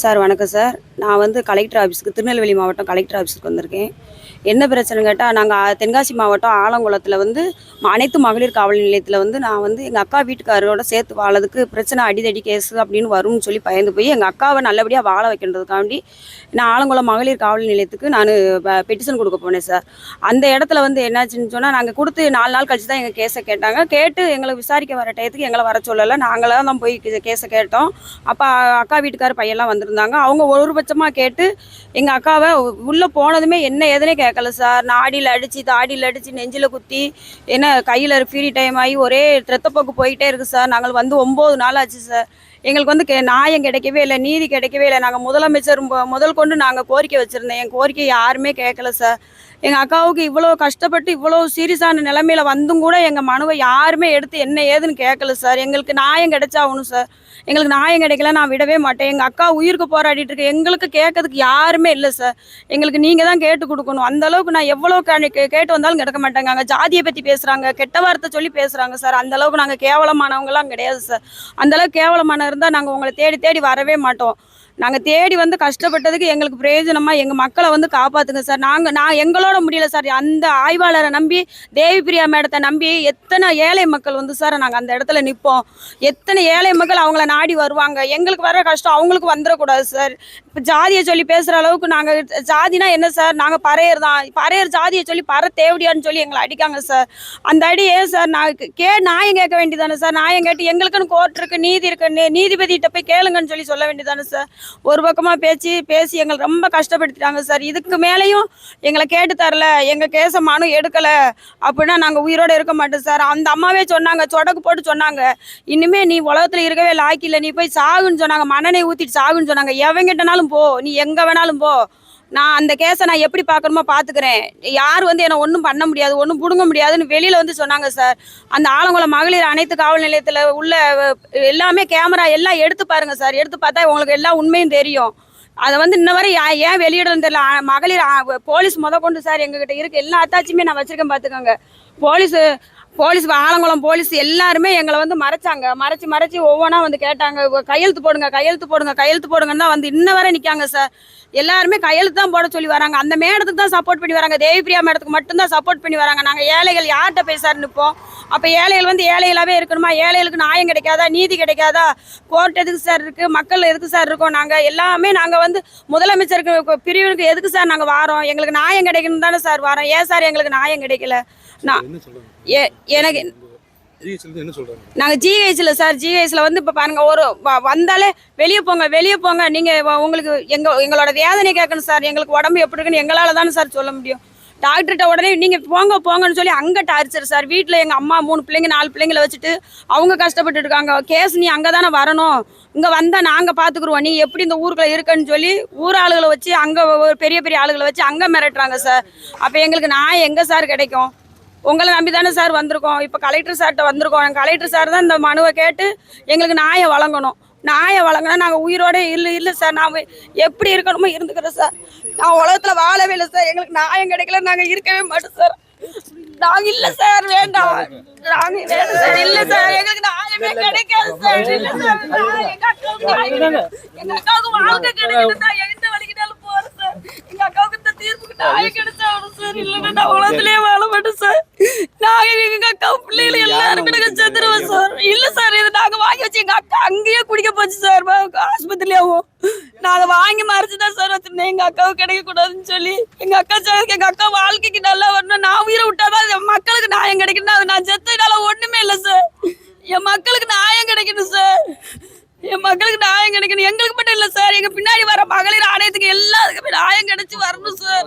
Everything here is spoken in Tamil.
சார் வணக்கம் சார். நான் வந்து கலெக்டர் ஆஃபீஸுக்கு திருநெல்வேலி மாவட்டம் கலெக்டர் ஆஃபீஸுக்கு வந்திருக்கேன். என்ன பிரச்சனை கேட்டால் நாங்கள் தென்காசி மாவட்டம் ஆலங்குளத்தில் வந்து அனைத்து மகளிர் காவல் நிலையத்தில் வந்து நான் வந்து எங்கள் அக்கா வீட்டுக்காரரோட சேர்த்து வாழறதுக்கு பிரச்சனை அடிதடி கேஸ் அப்படின்னு வரும்னு சொல்லி பயந்து போய் எங்கள் அக்காவை நல்லபடியாக வாழ வைக்கின்றதுக்காண்டி நான் ஆலங்குளம் மகளிர் காவல் நிலையத்துக்கு நான் பெட்டிஷன் கொடுக்க போனேன் சார் அந்த இடத்துல வந்து என்னாச்சுன்னு சொன்னால் நாங்கள் கொடுத்து நாலு நாள் கழிச்சு தான் எங்கள் கேஸை கேட்டாங்க. கேட்டு எங்களை விசாரிக்க வர டயத்துக்கு எங்களை வர சொல்லலை. நாங்களாக தான் போய் கேஸை கேட்டோம். அப்போ அக்கா வீட்டுக்கார பையன்லாம் வந்திருந்தாங்க. அவங்க ஒரு பட்சமாக கேட்டு எங்கள் அக்காவை உள்ளே போனதுமே என்ன ஏதுனே கேட்கல சார். நாடியில் அடித்து தாடியில் அடித்து நெஞ்சில் குத்தி என்ன கையில் ஃப்ரீ டைம் ஆகி ஒரே ரத்தப்போக்கு போயிட்டே இருக்குது சார். நாங்கள் வந்து ஒம்பது நாள் ஆச்சு சார். எங்களுக்கு வந்து கே- நியாயம் கிடைக்கவே இல்லை நீதி கிடைக்கவே இல்லை. நாங்கள் முதலமைச்சர் மு- முதல் கொண்டு நாங்கள் கோரிக்கை வச்சுருந்தேன் என் கோரிக்கை யாருமே கேட்கல சார் எங்கள் அக்காவுக்கு இவ்வளோ கஷ்டப்பட்டு இவ்வளோ சீரியஸான நிலைமையில வந்தும் கூட எங்கள் மனுவை யாருமே எடுத்து என்ன ஏதுன்னு கேட்கல சார் எங்களுக்கு நியாயம் கிடைச்சாகணும் சார் எங்களுக்கு நியாயம் கிடைக்கல நான் விடவே மாட்டேன். எங்கள் அக்கா உயிருக்கு போராடிட்டு இருக்கு. எங்களுக்கு கேட்கறதுக்கு யாருமே இல்லை சார் எங்களுக்கு நீங்கள் தான் கேட்டு கொடுக்கணும். அந்த அளவுக்கு நான் எவ்வளோ கேட்டு வந்தாலும் கிடக்க மாட்டேங்க. ஜாதியை பற்றி பேசுகிறாங்க கெட்ட வார்த்தை சொல்லி பேசுகிறாங்க சார் அந்த அளவுக்கு நாங்கள் கேவலமானவங்களாம் கிடையாது சார் அந்த அளவுக்கு கேவலமான இருந்தால் நாங்கள் உங்களை தேடி தேடி வரவே மாட்டோம். நாங்கள் தேடி வந்து கஷ்டப்பட்டதுக்கு எங்களுக்கு பிரயோஜனமாக எங்கள் மக்களை வந்து காப்பாற்றுங்க சார். நாங்கள் நான் எங்களோட முடியல சார். அந்த ஆய்வாளரை நம்பி தேவி பிரியா மேடத்தை நம்பி எத்தனை ஏழை மக்கள் வந்து சார் நாங்கள் அந்த இடத்துல நிற்போம் எத்தனை ஏழை மக்கள் அவங்கள நாடி வருவாங்க. எங்களுக்கு வர கஷ்டம் அவங்களுக்கு வந்துடக்கூடாது சார். இப்போ ஜாதியை சொல்லி பேசுகிற அளவுக்கு நாங்கள் ஜாதினா என்ன சார்? நாங்கள் பறையர் தான். பறையர் ஜாதியை சொல்லி பற தேவடியான்னு சொல்லி எங்களை அடிக்காங்க சார். அந்த அடி ஏன் சார் நான் கே நியாயம் கேட்க வேண்டியதானே சார்? நியாயம் கேட்டு எங்களுக்குன்னு கோர்ட் இருக்குது நீதி இருக்கு நீதிபதியிட்ட நீதிபதிகிட்ட போய் கேளுங்கன்னு சொல்லி சொல்ல வேண்டியதானே சார்? ஒரு பக்கமாக பேச்சு பேசி எங்களை ரொம்ப கஷ்டப்படுத்திட்டாங்க சார். இதுக்கு மேலேயும் எங்களை கேட்டு தரல எங்கள் கேச மனு எடுக்கலை அப்படின்னா நாங்கள் உயிரோடு இருக்க மாட்டோம் சார். அந்த அம்மாவே சொன்னாங்க சொடக்கு போட்டு சொன்னாங்க. இனிமே நீ உலகத்தில் இருக்கவே லாய்க்கில்லை நீ போய் சாகுன்னு சொன்னாங்க மனனை ஊற்றிட்டு சாகுன்னு சொன்னாங்க. எவங்கிட்டனாலும் போ நீ எங்கே வேணாலும் போ. நான் அந்த கேஸை நான் எப்படி பார்க்கணுமோ பார்த்துக்கிறேன். யார் வந்து என்னை ஒன்றும் பண்ண முடியாது ஒன்றும் பிடுங்க முடியாதுன்னு வெளியில் வந்து சொன்னாங்க சார். அந்த ஆலங்குளம் மகளிர் அனைத்து காவல் நிலையத்தில் உள்ள எல்லாமே கேமரா எல்லாம் எடுத்து பாருங்கள் சார். எடுத்து பார்த்தா உங்களுக்கு எல்லா உண்மையும் தெரியும். அதை வந்து இன்ன வரை யா- ஏன் வெளியிடணும் தெரியல. மகளிர் போலீஸ் முத கொண்டு சார் எங்ககிட்ட இருக்கு. எல்லா அத்தாச்சியுமே நான் வச்சிருக்கேன் பார்த்துக்கோங்க. போலீஸ் போலீஸ் ஆலங்குளம் போலீஸ் எல்லாருமே எங்களை வந்து மறைச்சாங்க. மறைச்சு மறைச்சு ஒவ்வொன்றா வந்து கேட்டாங்க. "உ- கையெழுத்து போடுங்க கையெழுத்து போடுங்க கையெழுத்து போடுங்கன்னு தான் வந்து இன்ன வரை நிற்காங்க சார் எல்லாருமே கையெழுத்து தான் போட சொல்லி வராங்க. அந்த மேடத்துக்கு தான் சப்போர்ட் பண்ணி வராங்க. தேவிப்பிரியா மேடத்துக்கு மட்டும்தான் சப்போர்ட் பண்ணி வராங்க. நாங்கள் ஏழைகள் யார்கிட்ட போய் சார் நிற்போம் அப்போ ஏழைகள் வந்து ஏழைகளாகவே இருக்கணுமா? ஏழைகளுக்கு நியாயம் கிடைக்காதா? நீதி கிடைக்காதா? கோர்ட் எதுக்கு சார் இருக்குது மக்கள் எதுக்கு சார் இருக்கோம் நாங்கள் எல்லாமே நாங்கள் வந்து முதலமைச்சருக்கு பிரிவுக்கு எதுக்கு சார் நாங்கள் வாரோம்? எங்களுக்கு நியாயம் கிடைக்கணும் தானே சார் வாரோம். ஏன் சார் எங்களுக்கு நியாயம் கிடைக்கல? நான் ஏ எனக்கு நாங்கள் ஜிஹெச்சில் சார் ஜிஹெச்சில் வந்து இப்போ பாருங்க ஒரு வந்தாலே வெளியே போங்க வெளியே போங்க. நீங்கள் உங்களுக்கு எங்கள் எங்களோட வேதனை கேட்கணும் சார். எங்களுக்கு உடம்பு எப்படி இருக்குன்னு எங்களால் தானே சார் சொல்ல முடியும். டாக்டர்கிட்ட உடனே நீங்கள் போங்க போங்கன்னு சொல்லி அங்கே டார்ச்சர் சார். வீட்டில் எங்கள் அம்மா மூணு பிள்ளைங்க நாலு பிள்ளைங்கள வச்சுட்டு அவங்க கஷ்டப்பட்டு இருக்காங்க. கேஸ் நீ அங்கே தானே வரணும். இங்கே வந்தால் நாங்கள் பார்த்துக்குருவோம் நீ எப்படி இந்த ஊருக்குள்ள இருக்கன்னு சொல்லி ஊர் ஆளுகளை வச்சு அங்கே பெரிய பெரிய ஆளுகளை வச்சு அங்கே மிரட்டுறாங்க சார். அப்போ எங்களுக்கு நான் எங்கே சார் கிடைக்கும்? உங்களை நம்பி தானே சார் வந்திருக்கோம். இப்போ கலெக்டர் சார்கிட்ட வந்திருக்கோம். கலெக்டர் சார் தான் இந்த மனுவை கேட்டு எங்களுக்கு நியாயம் வழங்கணும். நியாயம் வழங்கினா நாங்கள் உயிரோட இல்லை இல்லை சார். நான் எப்படி இருக்கணுமோ இருந்துக்கிறோம் சார். நான் உலகத்தில் வாழவே இல்லை சார். எங்களுக்கு நியாயம் கிடைக்கல நாங்கள் இருக்கவே மாட்டோம் சார். நாங்கள் இல்லை சார் வேண்டாம். நாங்கள் சார் இல்லை சார். எங்களுக்கு நியாயமே கிடைக்காது சார். இல்லை சார் நான் அக்காவுக்கு வாழ்க்கை கிடைக்கல சார். எந்த வழிக்கிட்டாலும் போகிறோம் சார். எங்கள் அக்காவுக்கு இந்த தீர்ப்புக்கு நியாயம் கிடைச்சா சார் இல்லைன்னா நான் உலகத்திலேயே வாழ மாட்டேன் சார். நாங்க எங்க அக்கா பிள்ளைகள் எல்லாரும் கிட்ட செத்துருவோம் சார். இல்ல சார் இது நாங்க வாங்கி வச்சு எங்க அக்கா அங்கேயே குடிக்க போச்சு சார். ஆஸ்பத்திரியாவும் நாங்க வாங்கி மறைச்சு தான் சார் வச்சிருந்தேன். எங்க அக்காவுக்கு கிடைக்க கூடாதுன்னு சொல்லி. எங்க அக்கா சார் எங்க அக்கா வாழ்க்கைக்கு நல்லா வரணும். நான் உயிரை விட்டாதான் மக்களுக்கு நியாயம் கிடைக்கணும். அது நான் செத்ததுனால ஒண்ணுமே இல்லை சார். என் மக்களுக்கு நியாயம் கிடைக்கணும் சார். என் மக்களுக்கு நியாயம் கிடைக்கணும். எங்களுக்கு மட்டும் இல்லை சார். எங்க பின்னாடி வர மகளிர் ஆணையத்துக்கு எல்லாத்துக்குமே நியாயம் கிடைச்சு வரணும் சார்.